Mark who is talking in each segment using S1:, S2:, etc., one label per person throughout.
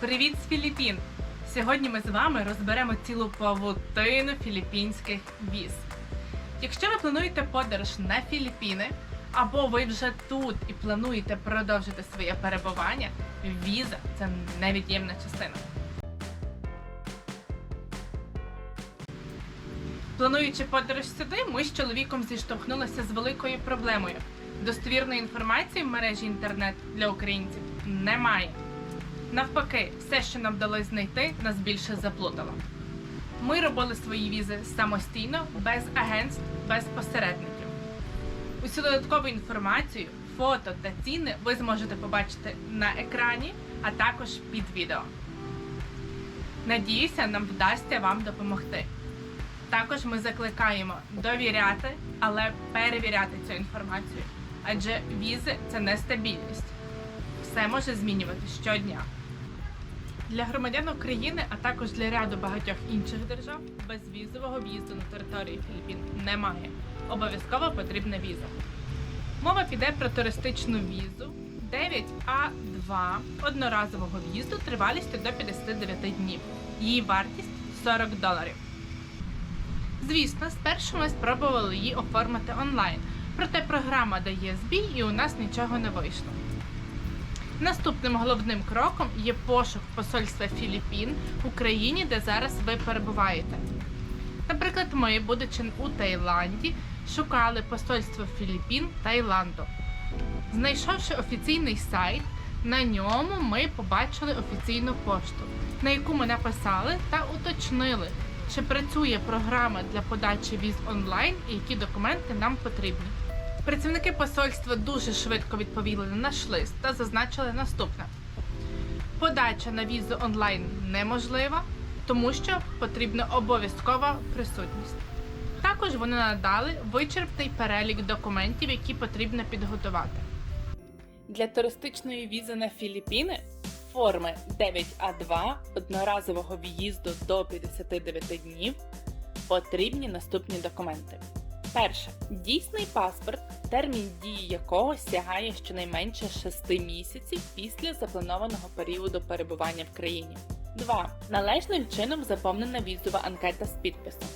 S1: Привіт з Філіппін! Сьогодні ми з вами розберемо цілу павутину філіппінських віз. Якщо ви плануєте подорож на Філіппіни, або ви вже тут і плануєте продовжити своє перебування, віза це невід'ємна частина. Плануючи подорож сюди, ми з чоловіком зіштовхнулися з великою проблемою. Достовірної інформації в мережі інтернет для українців немає. Навпаки, все, що нам вдалося знайти, нас більше заплутало. Ми робили свої візи самостійно, без агентств, без посередників. Усю додаткову інформацію, фото та ціни ви зможете побачити на екрані, а також під відео. Надіюся, нам вдасться вам допомогти. Також ми закликаємо довіряти, але перевіряти цю інформацію, адже візи це нестабільність. Все може змінювати щодня. Для громадян України, а також для ряду багатьох інших держав, безвізового в'їзду на територію Філіппін немає. Обов'язково потрібна віза. Мова піде про туристичну візу 9А2 одноразового в'їзду тривалістю до 59 днів. Її вартість 40 доларів. Звісно, спершу ми спробували її оформити онлайн, проте програма дає збій і у нас нічого не вийшло. Наступним головним кроком є пошук посольства Філіппін в Україні, де зараз ви перебуваєте. Наприклад, ми, будучи у Таїланді, шукали посольство Філіппін Таїланду. Знайшовши офіційний сайт, на ньому ми побачили офіційну пошту, на яку ми написали та уточнили, чи працює програма для подачі віз онлайн і які документи нам потрібні. Працівники посольства дуже швидко відповіли на наш лист та зазначили наступне: подача на візу онлайн неможлива, тому що потрібна обов'язкова присутність. Також вони надали вичерпний перелік документів, які потрібно підготувати. Для туристичної візи на Філіппіни форми 9А2 одноразового в'їзду до 59 днів потрібні наступні документи. Перше дійсний паспорт, термін дії якого сягає щонайменше 6 місяців після запланованого періоду перебування в країні. 2. Належним чином заповнена візова анкета з підписом.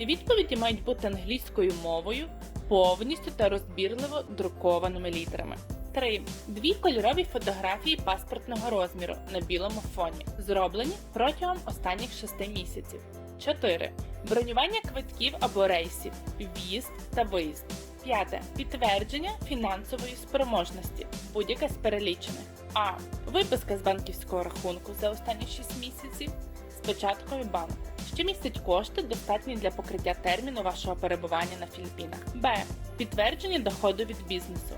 S1: Відповіді мають бути англійською мовою, повністю та розбірливо друкованими літерами. 3. Дві кольорові фотографії паспортного розміру на білому фоні, зроблені протягом останніх 6 місяців. 4. Бронювання квитків або рейсів, в'їзд та виїзд. 5. Підтвердження фінансової спроможності, будь-яке з перелічених. А. Виписка з банківського рахунку за останні 6 місяців з початкою банку, що містить кошти, достатні для покриття терміну вашого перебування на Філіппінах. Б. Підтвердження доходу від бізнесу.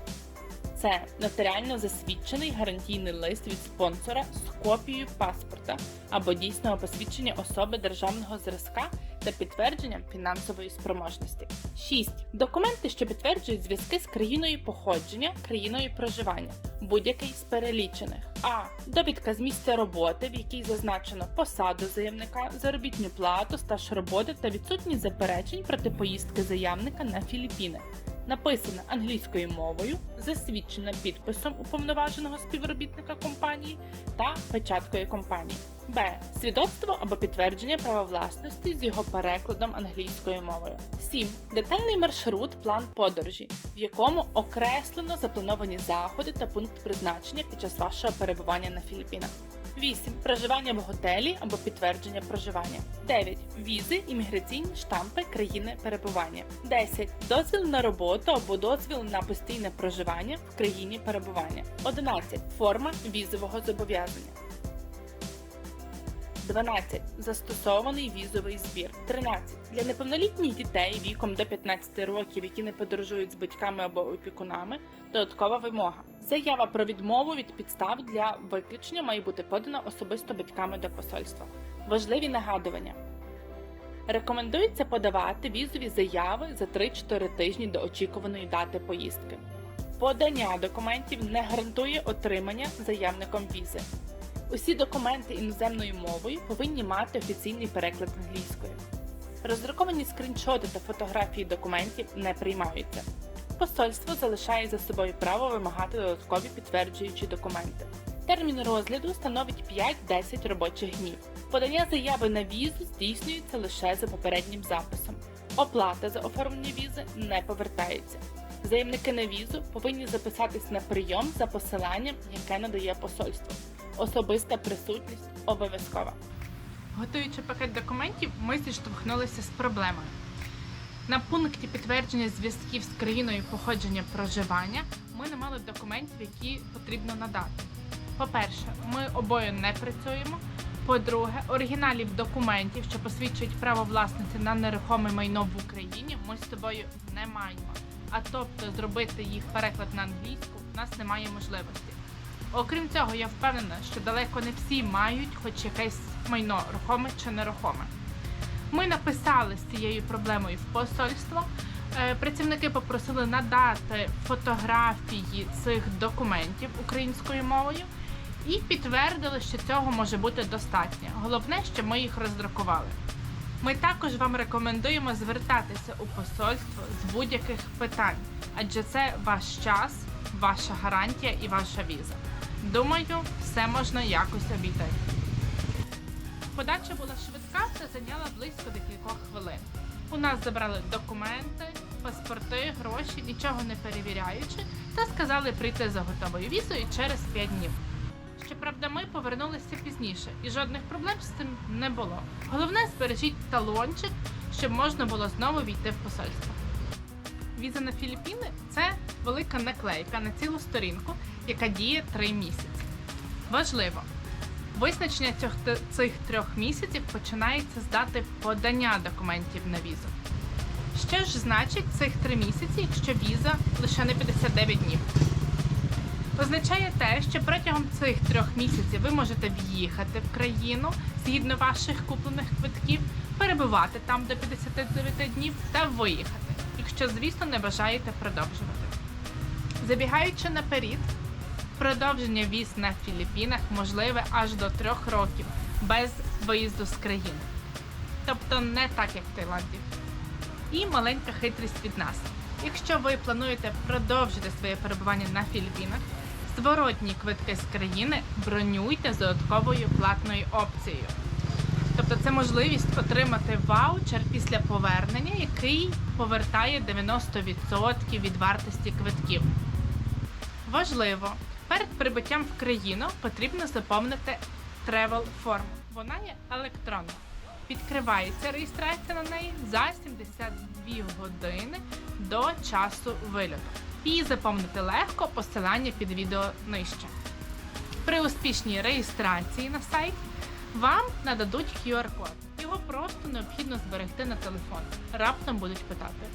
S1: Це нотаріально засвідчений гарантійний лист від спонсора з копією паспорта або дійсного посвідчення особи державного зразка та підтвердженням фінансової спроможності. 6. Документи, що підтверджують зв'язки з країною походження, країною проживання, будь-який з перелічених. А. Довідка з місця роботи, в якій зазначено посаду заявника, заробітну плату, стаж роботи та відсутність заперечень проти поїздки заявника на Філіппіни написана англійською мовою, засвідчена підписом уповноваженого співробітника компанії та печаткою компанії. Б. Свідоцтво або підтвердження права власності з його перекладом англійською мовою. 7. Детальний маршрут, план подорожі, в якому окреслено заплановані заходи та пункт призначення під час вашого перебування на Філіппінах. 8. Проживання в готелі або підтвердження проживання. 9. Візи, імміграційні штампи країни перебування. 10. Дозвіл на роботу або дозвіл на постійне проживання в країні перебування. 11. Форма візового зобов'язання. 12. Застосований візовий збір. 13. Для неповнолітніх дітей віком до 15 років, які не подорожують з батьками або опікунами, додаткова вимога. Заява про відмову від підстав для виключення має бути подана особисто батьками до посольства. Важливі нагадування. Рекомендується подавати візові заяви за 3-4 тижні до очікуваної дати поїздки. Подання документів не гарантує отримання заявником візи. Усі документи іноземною мовою повинні мати офіційний переклад англійською. Роздруковані скріншоти та фотографії документів не приймаються. Посольство залишає за собою право вимагати додаткові підтверджуючі документи. Термін розгляду становить 5-10 робочих днів. Подання заяви на візу здійснюється лише за попереднім записом. Оплата за оформлення візи не повертається. Заявники на візу повинні записатись на прийом за посиланням, яке надає посольство. Особиста присутність обов'язкова. Готуючи пакет документів, ми зіштовхнулися з проблемою. На пункті підтвердження зв'язків з країною походження проживання ми не мали документів, які потрібно надати. По-перше, ми обоє не працюємо. По-друге, оригіналів документів, що посвідчують право власності на нерухоме майно в Україні, ми з тобою не маємо. А тобто зробити їх переклад на англійську в нас немає можливості. Окрім цього, я впевнена, що далеко не всі мають хоч якесь майно рухоме чи нерухоме. Ми написали з цією проблемою в посольство. Е, Працівники попросили надати фотографії цих документів українською мовою і підтвердили, що цього може бути достатньо. Головне, що ми їх роздрукували. Ми також вам рекомендуємо звертатися у посольство з будь-яких питань, адже це ваш час, ваша гарантія і ваша віза. Думаю, все можна якось обійти. Подача була швидка та зайняла близько декількох хвилин. У нас забрали документи, паспорти, гроші, нічого не перевіряючи, та сказали прийти за готовою візою через 5 днів. Щоправда, ми повернулися пізніше, і жодних проблем з цим не було. Головне, збережіть талончик, щоб можна було знову війти в посольство. Віза на Філіппіни це велика наклейка на цілу сторінку, яка діє 3 місяці. Важливо, Визначення цих, трьох місяців починається з дати подання документів на візу. Що ж значить цих три місяці, якщо віза лише не 59 днів? Означає те, що протягом цих трьох місяців ви можете в'їхати в країну згідно ваших куплених квитків, перебувати там до 59 днів та виїхати, якщо, звісно, не бажаєте продовжувати. Забігаючи наперед, Продовження віз на Філіппінах можливе аж до трьох років без виїзду з країни. Тобто не так, як в Таїланді. І маленька хитрість від нас. Якщо ви плануєте продовжити своє перебування на Філіппінах, зворотні квитки з країни бронюйте з додатковою платною опцією. Тобто це можливість отримати ваучер після повернення, який повертає 90% від вартості квитків. Важливо, перед прибуттям в країну потрібно заповнити travel форму. Вона є електронна. Відкривається реєстрація на неї за 72 години до часу вильоту. Її заповнити легко, посилання під відео нижче. При успішній реєстрації на сайт вам нададуть QR-код. Його просто необхідно зберегти на телефон. Раптом будуть питати.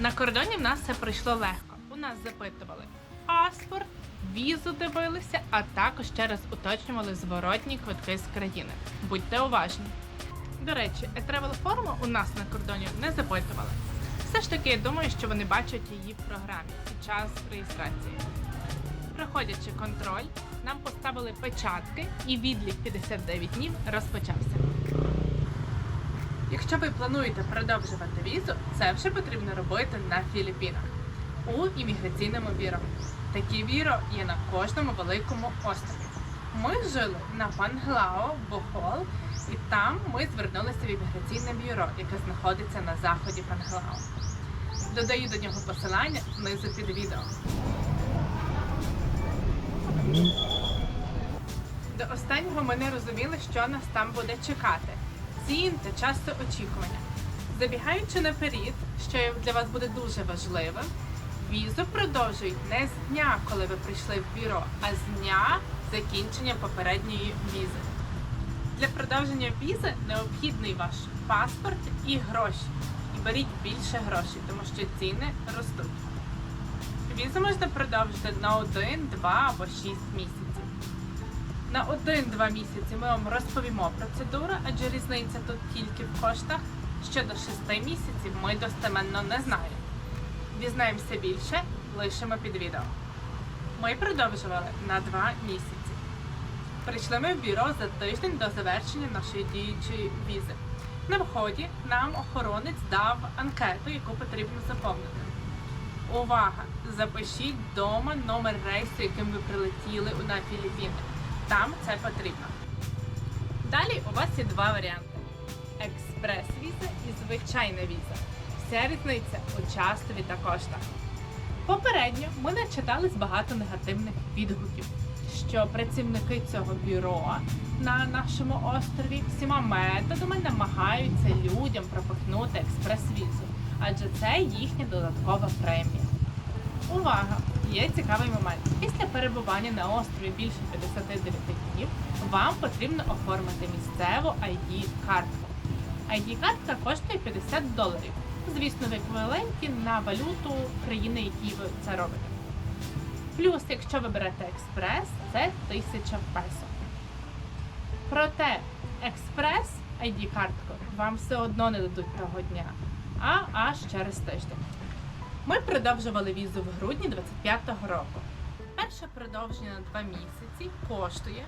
S1: На кордоні в нас все пройшло легко. У нас запитували паспорт, візу дивилися, а також ще раз уточнювали зворотні квитки з країни. Будьте уважні. До речі, e-travel форму у нас на кордоні не запитували. Все ж таки, я думаю, що вони бачать її в програмі під час реєстрації. Проходячи контроль, нам поставили печатки і відлік 59 днів розпочався. Якщо ви плануєте продовжувати візу, це вже потрібно робити на Філіппінах у імміграційному бюро. Такі бюро є на кожному великому острові. Ми жили на Панглао, Бохол, і там ми звернулися в імміграційне бюро, яке знаходиться на заході Панглао. Додаю до нього посилання внизу під відео. До останнього ми не розуміли, що нас там буде чекати. Цін та часу очікування. Забігаючи наперед, що для вас буде дуже важливим, візу продовжують не з дня, коли ви прийшли в бюро, а з дня закінчення попередньої візи. Для продовження візи необхідний ваш паспорт і гроші. І беріть більше грошей, тому що ціни ростуть. Візу можна продовжити на 1, 2 або 6 місяців. На 1-2 місяці ми вам розповімо процедуру, адже різниця тут тільки в коштах. Щодо 6 місяців ми достеменно не знаємо. Дізнаємося більше, лишимо під відео. Ми продовжували на 2 місяці. Прийшли ми в бюро за тиждень до завершення нашої діючої візи. На вході нам охоронець дав анкету, яку потрібно заповнити. Увага! Запишіть вдома номер рейсу, яким ви прилетіли на Філіппіни. Там це потрібно. Далі у вас є два варіанти: експрес-віза і звичайна віза. Вся різниця у часові та коштах. Попередньо ми начитались багато негативних відгуків, що працівники цього бюро на нашому острові всіма методами намагаються людям пропихнути експрес-візу, адже це їхня додаткова премія. Увага! Є цікавий момент. Після перебування на острові більше 59 днів вам потрібно оформити місцеву ID-картку. ID-картка коштує 50 доларів. Звісно, в еквіваленті на валюту країни, які ви це робите. Плюс, якщо ви берете експрес, це 1000 песо. Проте експрес ID-картку вам все одно не дадуть того дня, а аж через тиждень. Ми продовжували візу в грудні 25-го року. Перше продовження на два місяці коштує,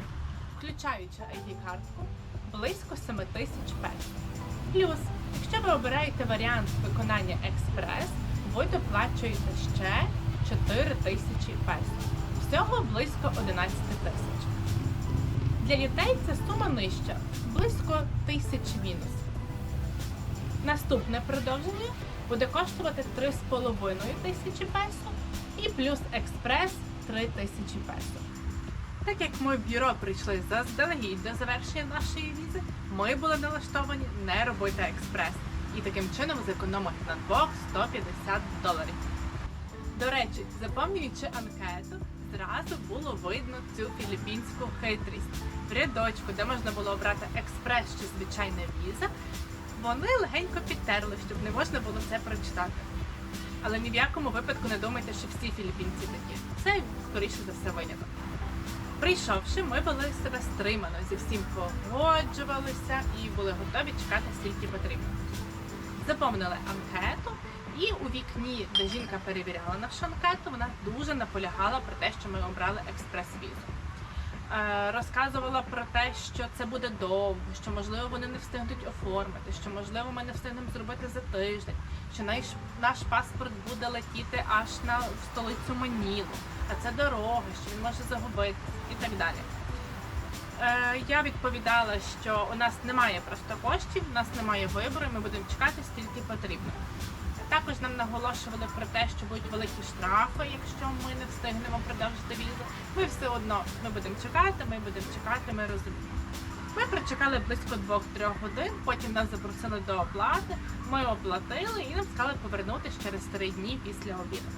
S1: включаючи ID-картку, близько 7 тисяч песо. Плюс, якщо ви обираєте варіант виконання експрес, ви доплачуєте ще 4 тисячі песо. Всього близько 11 тисяч. Для дітей ця сума нижча, близько тисяч мінус. Наступне продовження буде коштувати 3,5 тисячі песо і плюс експрес 3 тисячі песо. Так як ми в бюро прийшли заздалегідь до завершення нашої візи, ми були налаштовані не робити експрес і таким чином зекономити на двох 150 доларів. До речі, заповнюючи анкету, зразу було видно цю філіппінську хитрість. В рядочку, де можна було обрати експрес чи звичайна віза, вони легенько підтерли, щоб не можна було це прочитати. Але ні в якому випадку не думайте, що всі філіппінці такі. Це скоріше за все виняток. Прийшовши, ми вели себе стримано, зі всім погоджувалися і були готові чекати скільки потрібно. Заповнили анкету, і у вікні, де жінка перевіряла нашу анкету, вона дуже наполягала про те, що ми обрали експрес-візу. Е, Розказувала про те, що це буде довго, що можливо вони не встигнуть оформити, що можливо ми не встигнемо зробити за тиждень, що наш, наш паспорт буде летіти аж на в столицю Манілу, а це дорога, що він може загубитися і так далі. Е, я відповідала, що у нас немає просто коштів, у нас немає вибору, ми будемо чекати стільки потрібно. Також нам наголошували про те, що будуть великі штрафи, якщо ми не встигнемо продовжити візу. Ми все одно ми будемо чекати, ми будемо чекати, ми розуміємо. Ми прочекали близько 2-3 годин, потім нас запросили до оплати. Ми оплатили і нам сказали повернутися через 3 дні після обіду.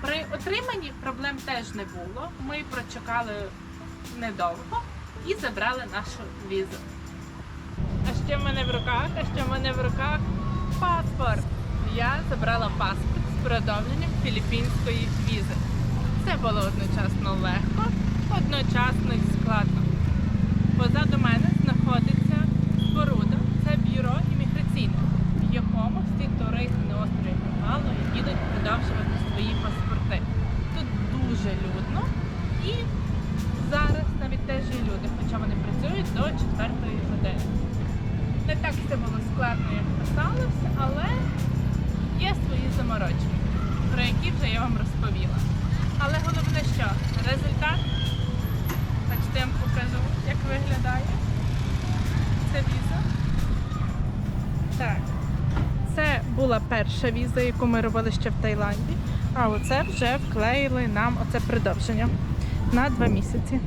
S1: При отриманні проблем теж не було. Ми прочекали недовго і забрали нашу візу. А що в мене в руках? А що в мене в руках? Паспорт. Я забрала паспорт з продовженням філіппінської візи. Це було одночасно легко, одночасно і складно. Позаду мене знаходиться споруда, це бюро імміграційне, в якому всі туристи на острові Гавало їдуть продовжувати перша віза, яку ми робили ще в Таїланді. А оце вже вклеїли нам оце продовження на два місяці.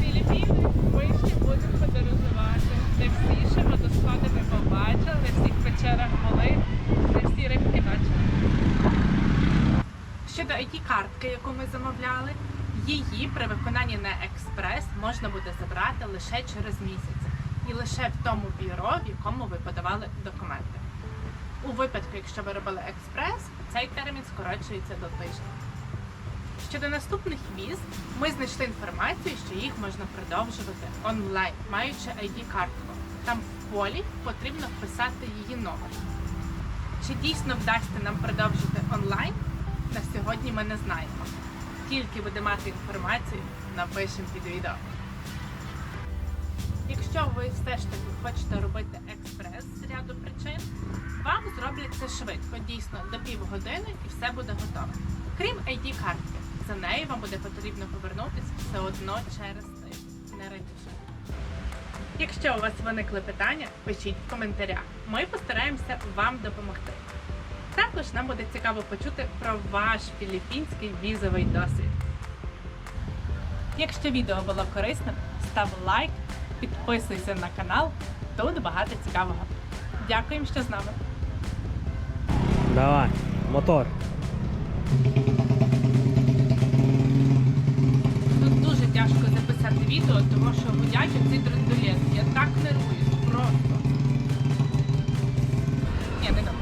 S1: Філіппіни ми будемо подорожувати. Не всі ще водоспади ми побачили, не всіх печерах були, не всі рибки бачили. Щодо ID-картки, яку ми замовляли, її при виконанні на експрес можна буде забрати лише через місяць і лише в тому бюро, в якому ви подавали документи. У випадку, якщо ви робили експрес, цей термін скорочується до тижня. Щодо наступних віз, ми знайшли інформацію, що їх можна продовжувати онлайн, маючи ID-картку. Там в полі потрібно вписати її номер. Чи дійсно вдасться нам продовжити онлайн? На сьогодні ми не знаємо. Тільки буде мати інформацію, напишемо під відео. Якщо ви все ж таки хочете робити експрес, з ряду причин, вам зроблять це швидко, дійсно до півгодини і все буде готове. Крім ID картки, за нею вам буде потрібно повернутися все одно через тиждень, не раніше. Якщо у вас виникли питання, пишіть в коментарях. Ми постараємося вам допомогти. Також нам буде цікаво почути про ваш філіппінський візовий досвід. Якщо відео було корисним, став лайк, Підписуйся на канал, тут багато цікавого. Дякуємо, що з нами.
S2: Давай, мотор.
S1: Тут дуже тяжко записати відео, тому що гудячий цей драндулет. Я так нервуюсь, просто. Ні, не добре.